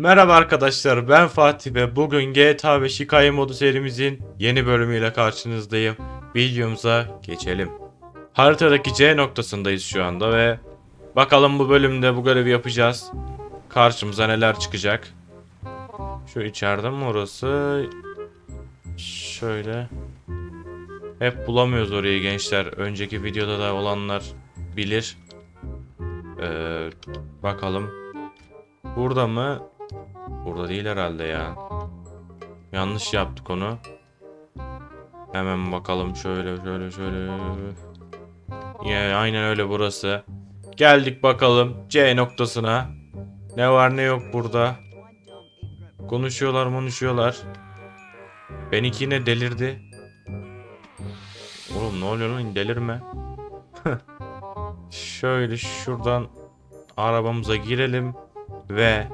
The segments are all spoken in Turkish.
Merhaba arkadaşlar ben Fatih ve bugün GTA 5 hikaye modu serimizin yeni bölümüyle karşınızdayım. Videomuza geçelim. Haritadaki C noktasındayız şu anda ve bakalım bu bölümde bu görevi yapacağız. Karşımıza neler çıkacak. Şu içeride mi orası? Şöyle. Hep bulamıyoruz orayı gençler. Önceki videoda da olanlar bilir. Ee, bakalım. Burada mı? Burada değil herhalde ya. Yanlış yaptık onu. Hemen bakalım şöyle şöyle şöyle. Ya aynen öyle burası. Geldik bakalım C noktasına. Ne var ne yok burada. Konuşuyorlar konuşuyorlar. Benimki yine delirdi. Oğlum ne oluyor lan delirme. Şöyle şuradan arabamıza girelim ve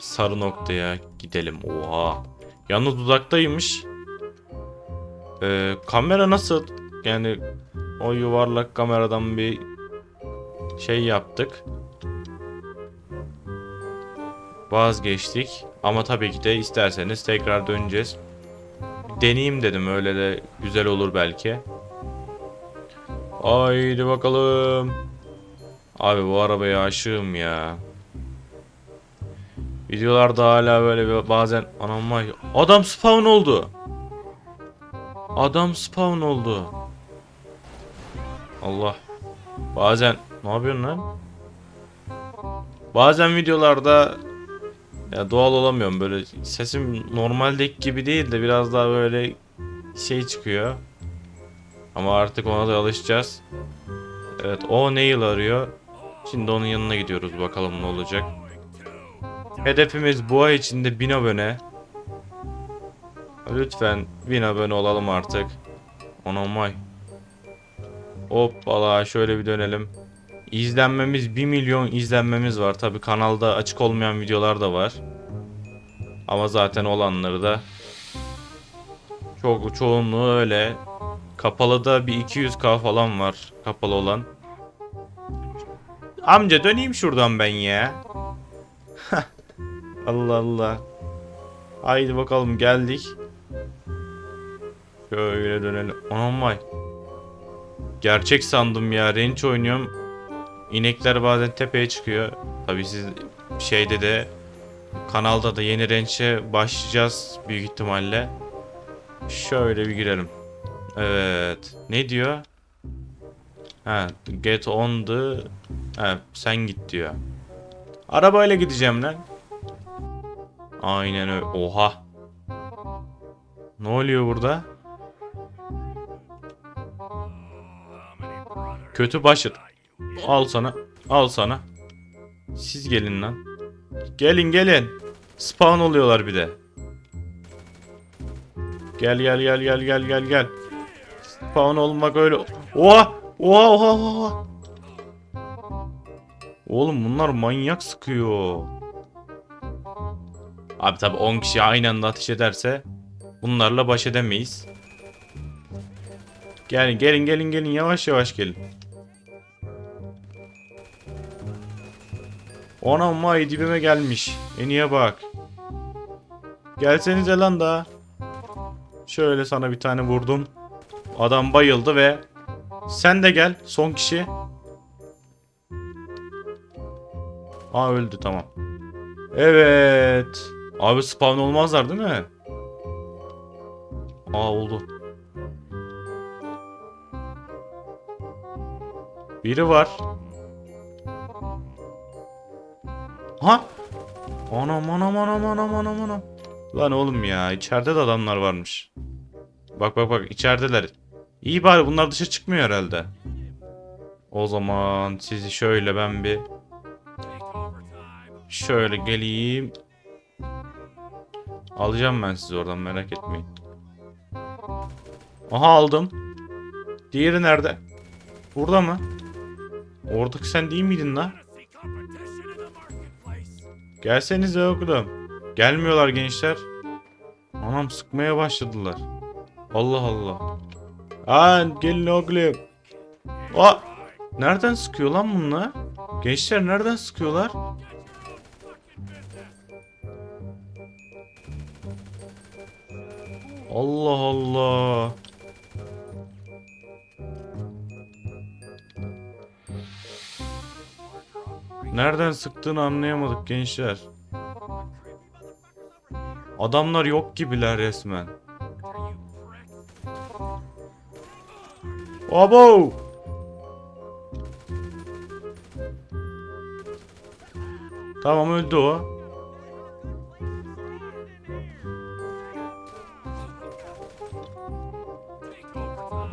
sarı noktaya gidelim. Oha. Yalnız uzaktaymış. Ee, kamera nasıl? Yani o yuvarlak kameradan bir şey yaptık. Vazgeçtik. Ama tabii ki de isterseniz tekrar döneceğiz. Deneyeyim dedim öyle de güzel olur belki. Haydi bakalım. Abi bu arabaya aşığım ya. Videolarda hala böyle bazen anam vay adam spawn oldu. Adam spawn oldu. Allah. Bazen ne yapıyorsun lan? Bazen videolarda ya doğal olamıyorum böyle sesim normaldeki gibi değil de biraz daha böyle şey çıkıyor. Ama artık ona da alışacağız. Evet o Neil arıyor. Şimdi onun yanına gidiyoruz bakalım ne olacak. Hedefimiz bu ay içinde 1000 abone. Lütfen 1000 abone olalım artık. Anam vay. Hoppala şöyle bir dönelim. İzlenmemiz 1 milyon izlenmemiz var. Tabi kanalda açık olmayan videolar da var. Ama zaten olanları da çok çoğunluğu öyle. Kapalıda bir 200k falan var kapalı olan. Amca döneyim şuradan ben ya. Allah Allah. Haydi bakalım geldik. Şöyle dönelim. Anam vay. Gerçek sandım ya. Range oynuyorum. İnekler bazen tepeye çıkıyor. Tabii siz şeyde de kanalda da yeni range'e başlayacağız büyük ihtimalle. Şöyle bir girelim. Evet. Ne diyor? Ha, get on the... Ha, sen git diyor. Arabayla gideceğim lan. Aynen öyle. Oha. Ne oluyor burada? Kötü başır. Al sana. Al sana. Siz gelin lan. Gelin gelin. Spawn oluyorlar bir de. Gel gel gel gel gel gel gel. Spawn olmak öyle. Oha! Oha oha oha. Oğlum bunlar manyak sıkıyor. Abi tabi 10 kişi aynı anda ateş ederse bunlarla baş edemeyiz. Gelin gelin gelin gelin yavaş yavaş gelin. Anam vay dibime gelmiş. Eniye bak. Gelsenize lan da. Şöyle sana bir tane vurdum. Adam bayıldı ve sen de gel son kişi. Aa öldü tamam. Evet. Abi spawn olmazlar değil mi? Aa oldu. Biri var. Ha? Anam anam anam anam anam anam. Lan oğlum ya içeride de adamlar varmış. Bak bak bak içerideler. İyi bari bunlar dışa çıkmıyor herhalde. O zaman sizi şöyle ben bir şöyle geleyim. Alacağım ben sizi oradan merak etmeyin. Aha aldım. Diğeri nerede? Burada mı? Oradaki sen değil miydin la? Gelsenize oğlum. Gelmiyorlar gençler. Anam sıkmaya başladılar. Allah Allah. Aa gelin oğlum. Aa, nereden sıkıyor lan bunlar? Gençler nereden sıkıyorlar? Allah Allah. Nereden sıktığını anlayamadık gençler. Adamlar yok gibiler resmen. Abo! Tamam öldü o.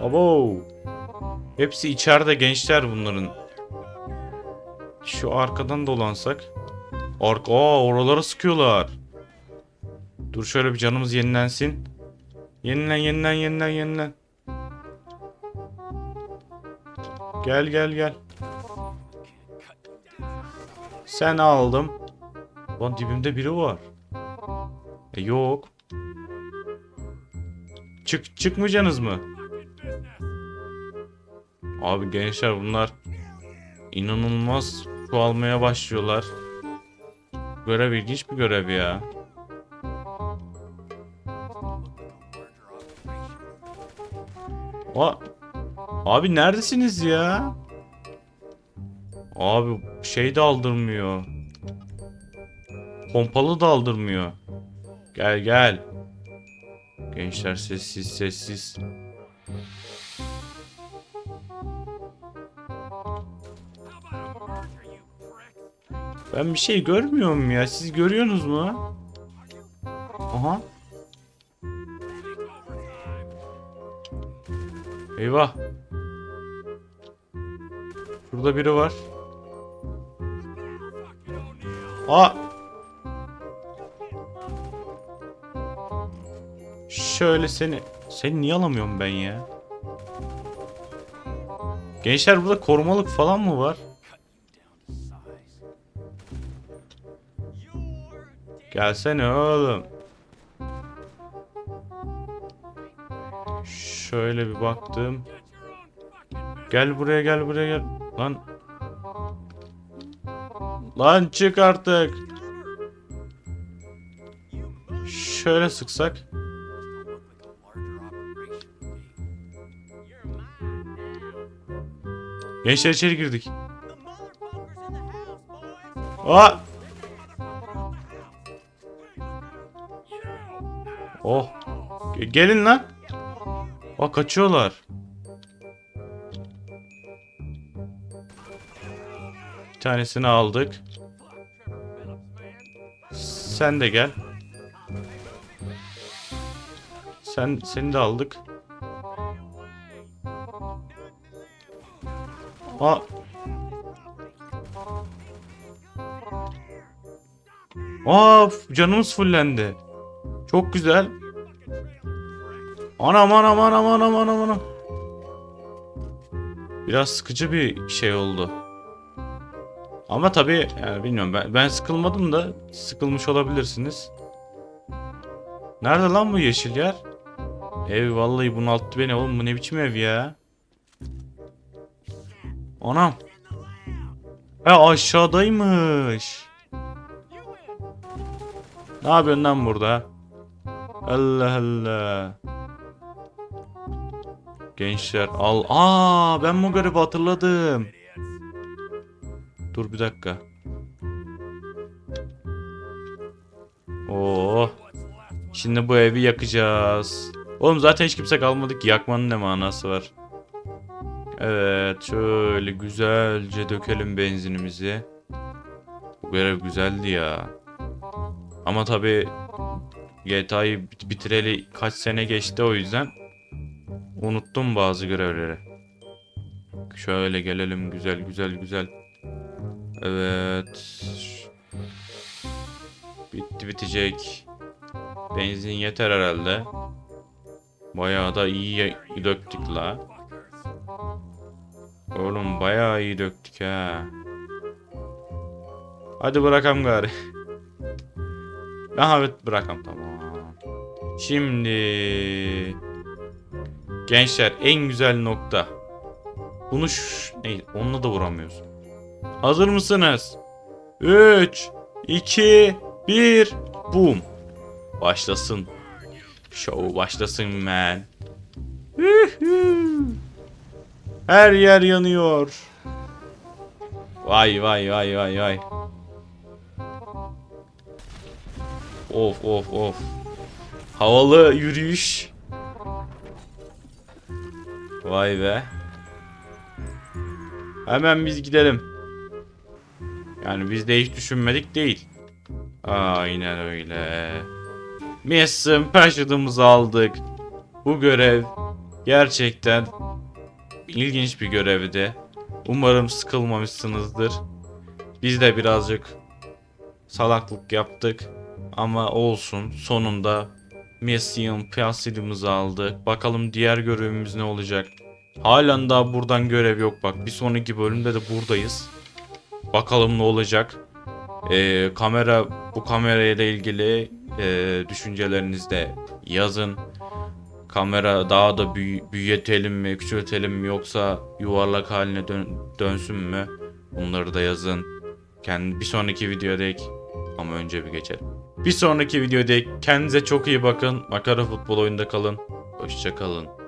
Abo! Hepsi içeride gençler bunların. Şu arkadan dolansak. Arka, aa oralara sıkıyorlar. Dur şöyle bir canımız yenilensin. Yenilen yenilen yenilen yenilen. Gel gel gel. Sen aldım. Lan dibimde biri var. E yok. Çık çıkmayacaksınız mı? Abi gençler bunlar inanılmaz çoğalmaya başlıyorlar. Görev ilginç bir görev ya. O Abi neredesiniz ya? Abi şey de aldırmıyor. Pompalı da aldırmıyor. Gel gel. Gençler sessiz sessiz. Ben bir şey görmüyorum ya. Siz görüyorsunuz mu? Aha. Eyvah. Şurada biri var. Aa. Şöyle seni... Seni niye alamıyorum ben ya? Gençler burada korumalık falan mı var? Gelsene oğlum. Şöyle bir baktım. Gel buraya gel buraya gel. Lan. Lan çık artık. Şöyle sıksak. Gençler içeri girdik. Aa! Oh. Ge- Gelin lan. Aa kaçıyorlar. Bir tanesini aldık. Sen de gel. Sen seni de aldık. Aa. Aa canımız fullendi. Çok güzel. Anam anam anam anam anam anam. Biraz sıkıcı bir şey oldu. Ama tabii yani bilmiyorum ben, ben sıkılmadım da sıkılmış olabilirsiniz. Nerede lan bu yeşil yer? Ev vallahi bunalttı beni oğlum bu ne biçim ev ya? Anam. E aşağıdaymış. Ne yapıyorsun lan burada? Allah Allah. Gençler al. Aa ben bu görevi hatırladım. Dur bir dakika. Oo. Şimdi bu evi yakacağız. Oğlum zaten hiç kimse kalmadı ki yakmanın ne manası var? Evet şöyle güzelce dökelim benzinimizi. Bu görev güzeldi ya. Ama tabi GTA'yı bit- bitireli kaç sene geçti o yüzden unuttum bazı görevleri. Şöyle gelelim güzel güzel güzel. Evet. Bitti bitecek. Benzin yeter herhalde. Bayağı da iyi döktük la. Oğlum bayağı iyi döktük ha. Hadi bırakam gari. Aha evet bırakam tamam. Şimdi gençler en güzel nokta. Bunu ş- ne onunla da vuramıyoruz. Hazır mısınız? 3 2 1 Boom. Başlasın. Show başlasın man. Her yer yanıyor. Vay vay vay vay vay. Of of of. Havalı yürüyüş. Vay be. Hemen biz gidelim. Yani biz de hiç düşünmedik değil. Aynen öyle. Mission Passion'ımızı aldık. Bu görev gerçekten ilginç bir görevdi. Umarım sıkılmamışsınızdır. Biz de birazcık salaklık yaptık. Ama olsun sonunda Mission Passion'ımızı aldık. Bakalım diğer görevimiz ne olacak. Halen daha buradan görev yok bak. Bir sonraki bölümde de buradayız. Bakalım ne olacak. Ee, kamera bu kamerayla ilgili e, düşüncelerinizi de yazın. Kamera daha da büyü- büyütelim mi, küçültelim mi yoksa yuvarlak haline dön- dönsün mü? Bunları da yazın. Kendi bir sonraki videoda ek- ama önce bir geçelim. Bir sonraki videoda kendinize çok iyi bakın. Makara futbol oyunda kalın. Hoşça kalın.